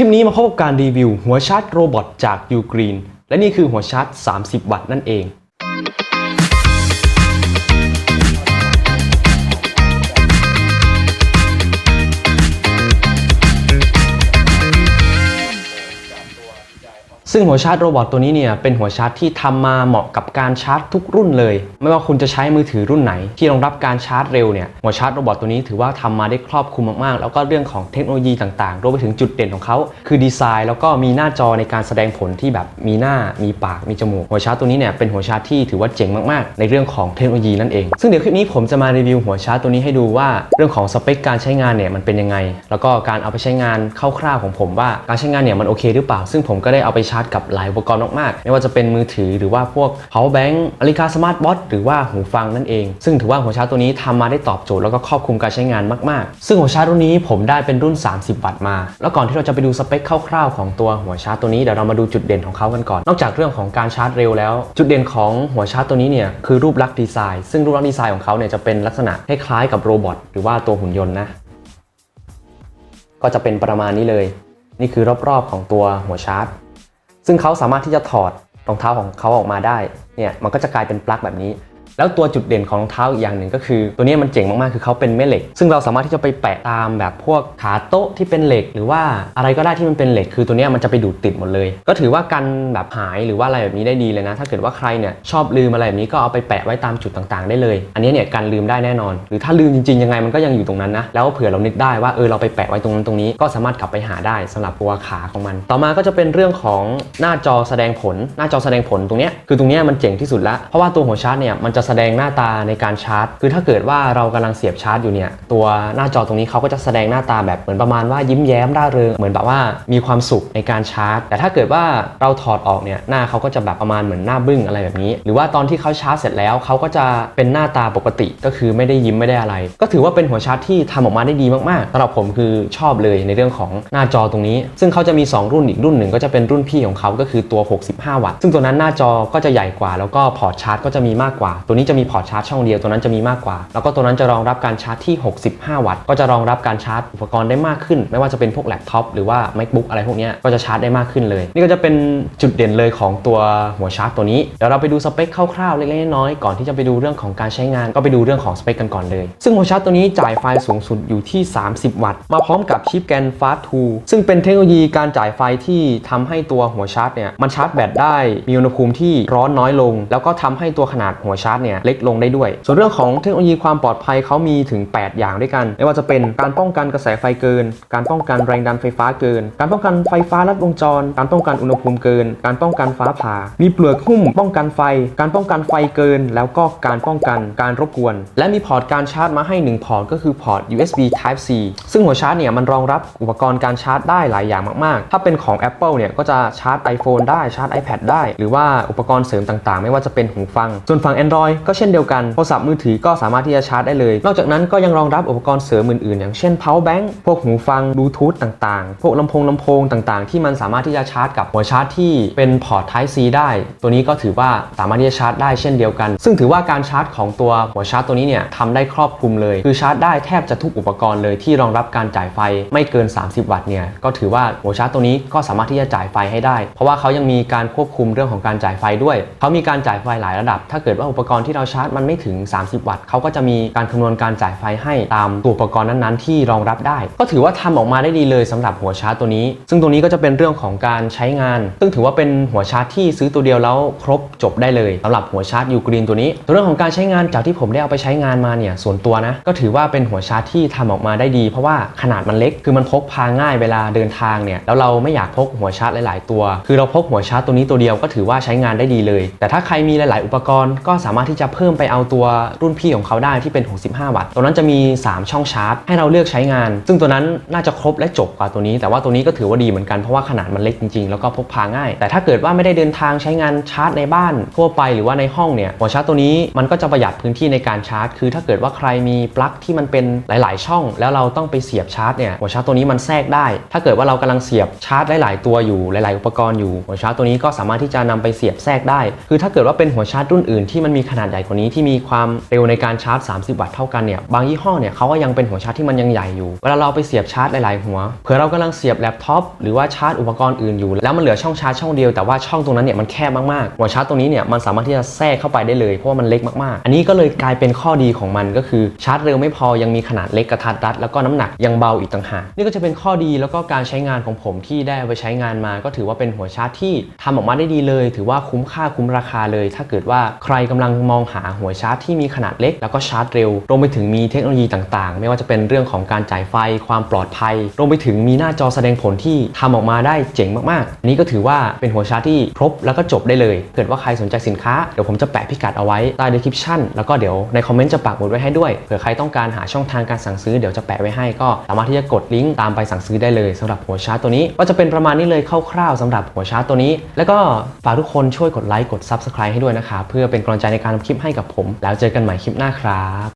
คลิปนี้มาพบกับการรีวิวหัวชาร์จโรบอทจากยูกรีนและนี่คือหัวชาร์จ 30 วัตต์นั่นเอง ซึ่งหัวชาร์จโรบอทตัวนี้เนี่ยเป็นหัวชาร์จที่ทำมาเหมาะกับการชาร์จทุกรุ่นเลย ไม่ว่าคุณจะใช้มือถือรุ่นไหน ที่รองรับการชาร์จเร็วเนี่ยหัวชาร์จโรบอทตัวนี้ถือว่าทำมาได้ครอบคลุมมากๆ แล้วก็เรื่องของเทคโนโลยีต่างๆรวมไปถึงจุดเด่นของเขาคือดีไซน์ แล้วก็มีหน้าจอในการแสดงผลที่แบบมีหน้ามีปากมีจมูกหัวชาร์จตัวนี้เนี่ยเป็นหัวชาร์จที่ถือว่าเจ๋งมากๆ ในเรื่องของเทคโนโลยีนั่นเอง ซึ่งเดี๋ยวคลิปนี้ผมจะมารีวิวหัวชาร์จตัวนี้ให้ดูว่าเรื่องของสเปคการใช้งานเนี่ยมันเป็นยังไง แล้วก็การเอาไปใช้งานคร่าวๆของผมว่าการใช้งานเนี่ยมันโอเคหรือเปล่า ซึ่งผมก็ได้เอาไปชาร์จกับหลายอุปกรณ์มากๆ ไม่ว่าจะเป็นมือถือหรือว่าพวก power bank นาฬิกาสมาร์ทวอทหรือว่าหูฟังนั่นเอง ซึ่งถือว่าหัวชาร์จตัวนี้ทำมาได้ตอบโจทย์แล้วก็ครอบคลุมการใช้งานมากๆ ซึ่งหัวชาร์จรุ่นนี้ผมได้เป็นรุ่น 30 วัตต์มา แล้วก่อนที่เราจะไปดูสเปคคร่าวๆของตัวหัวชาร์จตัวนี้เดี๋ยวเรามาดูจุดเด่นของเขากันก่อน นอกจากเรื่องของการชาร์จเร็วแล้ว จุดเด่นของหัวชาร์จตัวนี้เนี่ยคือรูปลักษณ์ดีไซน์ ซึ่งรูปลักษณ์ดีไซน์ของเขาเนี่ยจะเป็นลักษณะคล้ายๆกับโรบอทหรือว่าตัวหุ่นยนต์นะก็จะเป็นประมาณนี้เลย นี่คือรอบๆของตัวหัวชาร์จ ซึ่งเขาสามารถที่จะถอดรองเท้าของเขาออกมาได้เนี่ยมันก็จะกลายเป็นปลั๊กแบบนี้ แล้วตัวจุดเด่นของรองเท้าอีกอย่างหนึ่งก็คือ ตัวนี้มันเจ๋งมากๆ คือเขาเป็นแม่เหล็ก ซึ่งเราสามารถที่จะไปแปะตามแบบพวกขาโต๊ะที่เป็นเหล็ก หรือว่าอะไรก็ได้ที่มันเป็นเหล็ก คือตัวนี้มันจะไปดูดติดหมดเลย ก็ถือว่ากันแบบหายหรือว่าอะไรแบบนี้ได้ดีเลยนะ ถ้าเกิดว่าใครเนี่ยชอบลืมอะไรแบบนี้ก็เอาไปแปะไว้ตามจุดต่างๆ ได้เลย อันนี้เนี่ยกันลืมได้แน่นอน หรือถ้าลืมจริงๆยังไงมันก็ยังอยู่ตรงนั้นนะ แล้วเผื่อเรานึกได้ว่าเออเราไปแปะไว้ตรงนั้นตรงนี้ก็สามารถกลับไปหาได้สำหรับตัวขาของมัน ต่อมาก็จะเป็นเรื่องของหน้าจอแสดงผล หน้าจอแสดงผลตรงนี้คือตรงนี้มันเจ๋งที่สุดละเพราะว่าตัวหัวชาร์จเนี่ยมันจะแสดงหน้าตาในการชาร์จ คือถ้าเกิดว่าเรากำลังเสียบชาร์จอยู่เนี่ย ตัวหน้าจอตรงนี้เขาก็จะแสดงหน้าตาแบบเหมือนประมาณว่ายิ้มแย้มร่าเริง เหมือนแบบว่ามีความสุขในการชาร์จ แต่ถ้าเกิดว่าเราถอดออกเนี่ยหน้าเขาก็จะแบบประมาณเหมือนหน้าบึ้งอะไรแบบนี้ หรือว่าตอนที่เขาชาร์จเสร็จแล้วเขาก็จะเป็นหน้าตาปกติก็คือไม่ได้ยิ้มไม่ได้อะไร ก็ถือว่าเป็นหัวชาร์จที่ทำออกมาได้ดีมากๆสำหรับผมคือชอบเลยในเรื่องของหน้าจอตรงนี้ ซึ่งเขาจะมี 2 รุ่นอีกรุ่นหนึ่งก็จะเป็นรุ่นพี่ของเขาก็คือตัว 65 วัตต์ ซึ่งตัวนั้นหน้าจอก็จะใหญ่กว่า แล้วก็พอร์ตชาร์จก็จะมีมากกว่าตัวนี้จะมีพอร์ตชาร์จช่องเดียวตัวนั้นจะมีมากกว่า แล้วก็ตัวนั้นจะรองรับการชาร์จที่ 65 วัตต์ ก็จะรองรับการชาร์จอุปกรณ์ได้มากขึ้น ไม่ว่าจะเป็นพวกแล็ปท็อปหรือว่า macbook อะไรพวกนี้ก็จะชาร์จได้มากขึ้นเลย นี่ก็จะเป็นจุดเด่นเลยของตัวหัวชาร์จตัวนี้เดี๋ยวเราไปดูสเปคคร่าวๆเล็กๆน้อยๆก่อนที่จะไปดูเรื่องของการใช้งานก็ไปดูเรื่องของสเปคกันก่อนเลย ซึ่งหัวชาร์จตัวนี้จ่ายไฟสูงสุดอยู่ที่ 30 วัตต์ มาพร้อมกับชิปแกน Fast 2ซึ่งเป็นเทคโนโลยีการจ่ายไฟที่ทำให้ตัวหัวชาร์จเนี่ยมันชาร์จแบตได้มีอุณหภูมิที่ร้อนน้อยลง แล้วก็ทำให้ตัวขนาดหัวชาร์จเนี่ยเล็กลงได้ด้วย ส่วนเรื่องของเทคโนโลยีความปลอดภัยเขามีถึง 8 อย่างด้วยกัน ไม่ว่าจะเป็นการป้องกันกระแสไฟเกิน การป้องกันแรงดันไฟฟ้าเกิน การป้องกันไฟฟ้าลัดวงจร การป้องกันอุณหภูมิเกิน การป้องกันฟ้าผ่า มีเปลือกหุ้มป้องกันไฟ การป้องกันไฟเกิน แล้วก็การป้องกันการรบกวน และมีพอร์ตการชาร์จมาให้ 1 พอร์ตก็คือพอร์ต USB Type C ซึ่งหัวชาร์จเนี่ยมันรองรับอุปกรณ์การชาร์จได้หลายอย่างมากๆ ถ้าเป็นของ Apple เนี่ยก็จะชาร์จ iPhone ได้ชาร์จ iPad ได้ หรือว่าอุปกรณ์เสริมต่างๆ ไม่ว่าจะเป็นหูฟัง ส่วนฝั่ง Android ก็เช่นเดียวกัน โทรศัพท์มือถือก็สามารถที่จะชาร์จได้เลย นอกจากนั้นก็ยังรองรับอุปกรณ์เสริมอื่นๆ อย่างเช่น power bank พวกหูฟังบลูทูธต่างๆ พวกลำโพงลำโพงต่างๆ ที่มันสามารถที่จะชาร์จกับหัวชาร์จที่เป็นพอร์ต Type C ได้ ตัวนี้ก็ถือว่าสามารถที่จะชาร์จได้เช่นเดียวกัน ซึ่งถือว่าการชาร์จของตัวหัวชาร์จตัวนี้เนี่ยทำได้ครอบคลุมเลย คือชาร์จได้แทบจะทุกอุปกรณ์เลยที่รองรับการจ่ายไฟไม่เกิน 30 วัตต์เนี่ยก็ถือว่าหัวชาร์จตัวนี้ก็สามารถที่จะจ่ายไฟให้ได้ เพราะว่าเขายังมีการควบคุมเรื่องของการจ่ายไฟด้วยเขามีการจ่ายไฟหลายระดับ ถ้าเกิดว่าอุปกรณ์ที่เราชาร์จมันไม่ถึง 30 วัตต์เขาก็จะมีการคำนวณการจ่ายไฟให้ตามตัวอุปกรณ์นั้นๆ ที่รองรับได้ ก็ถือว่าทำออกมาได้ดีเลยสำหรับหัวชาร์จตัวนี้ ซึ่งตัวนี้ก็จะเป็นเรื่องของการใช้งาน ซึ่งถือว่าเป็นหัวชาร์จที่ซื้อตัวเดียวแล้วครบจบได้เลยสำหรับหัวชาร์จยูกรีนตัวนี้ตัวเรื่องของการใช้งานจากที่ผมได้เอาไปใช้งานมาเนี่ยส่วนตัวนะก็ถือว่าเป็นหัวชาร์จที่ทำออกมาได้ดี เพราะว่าขนาดมันเล็กคือมันพกพาง่ายเวลาเดินทางเนี่ยแล้วเราไม่อยากพกหัวชาร์จหลาย ๆ ตัว คือเราพกหัวชาร์จตัวนี้ตัวเดียวก็ถือว่าใช้งานได้ดีเลย แต่ถ้าใครมีหลาย ๆ อุปกรณ์ก็สามารถที่จะเพิ่มไปเอาตัวรุ่นพี่ของเขาได้ที่เป็น 65 วัตต์ตัวนั้นจะมี 3 ช่องชาร์จ ให้เราเลือกใช้งาน ซึ่งตัวนั้นน่าจะครบและจบกว่าตัวนี้ แต่ว่าตัวนี้ก็ถือว่าดีเหมือนกันเพราะว่าขนาดมันเล็กจริงๆ แล้วก็พกพาง่าย แต่ถ้าเกิดว่าไม่ได้เดินทางใช้งานชาร์จในบ้านทั่วไปหรือว่าในห้องเนี่ยหัวชาร์จตัวนี้มันก็จะประหยัดพื้นที่ในการชาร์จ คือถ้าเกิดว่าใครมีปลั๊กที่มันเป็นหลาย ๆ ช่อง แล้วเราต้องไปเสียบชาร์จเนี่ยหัวชาร์จตัวนี้มันแทรกได้ ถ้าเกิดว่าเรากำลังเสียบชาร์จหลาย ๆ ตัวอยู่หลาย ๆ อุปกรณ์อยู่หัวชาร์จตัวนี้ก็สามารถที่จะนำไปเสียบแทรกได้ คือถ้าเกิดว่าเป็นหัวชาร์จรุ่นอื่นที่มันมีขนาดใหญ่กว่านี้ที่มีความเร็วในการชาร์จ 30 วัตต์เท่ากันเนี่ยบางยี่ห้อเนี่ยเขาก็ยังเป็นหัวชาร์จที่มันยังใหญ่อยู่เวลาเราไปเสียบชาร์จหลายๆหัวเผื่อเรากำลังเสียบแล็ปท็อปหรือว่าชาร์จอุปกรณ์อื่นอยู่ แล้วมันเหลือช่องชาร์จช่องเดียวแต่ว่าช่องตรงนั้นเนี่ยมันแคบมากๆหัวชาร์จตรงนี้เนี่ยมันสามารถที่จะแทรกเข้าไปได้เลยเพราะว่ามันเล็กมากๆ อันนี้ก็เลยกลายเป็นข้อดีของมันก็คือชาร์จเร็วไม่พอยังมีขนาดเล็กกระทัดรัดแล้วก็น้ำหนักยังเบาอีกต่างหากนี่ก็จะเป็นข้อดีแล้วก็การใช้งานของผมที่ได้ไปใช้งานมา ก็ถือว่าเป็นหัวชาร์จที่ทำออกมาได้ดีเลย ถือว่าคุ้มค่าคุ้มราคาเลย ถ้าเกิดว่าใครกำลังมองหาหัวชาร์จที่มีขนาดเล็ก แล้วก็ชาร์จเร็ว รวมไปถึงมีเทคโนโลยีต่างๆ ไม่ว่าจะเป็นเรื่องของการจ่ายไฟ ความปลอดภัย รวมไปถึงมีหน้าจอแสดงผลที่ทำออกมาได้เจ๋งมากๆ นี้ก็ถือว่าเป็นหัวชาร์จที่ครบแล้วก็จบได้เลย เกิดว่าใครสนใจสินค้า เดี๋ยวผมจะแปะพิกัดเอาไว้ใต้ description แล้วก็เดี๋ยวในคอมเมนต์จะปักหมุดไว้ให้ด้วย เผื่อใครต้องการหาช่องทางการสั่งซื้อเดี๋ยวจะแปะไว้ให้ก็สามารถที่จะกดลิงก์ตามไปสั่งซื้อได้เลยสำหรับหัวชาร์จตัวนี้ ก็จะเป็นประมาณนี้เลยคร่าวๆสำหรับหัวชาร์จตัวนี้ แล้วก็ฝากทุกคนช่วยกดไลค์กด subscribe ให้ด้วยนะครับเพื่อเป็นกำลังใจในการำคลิปให้กับผม แล้วเจอกันใหม่คลิปหน้าครับ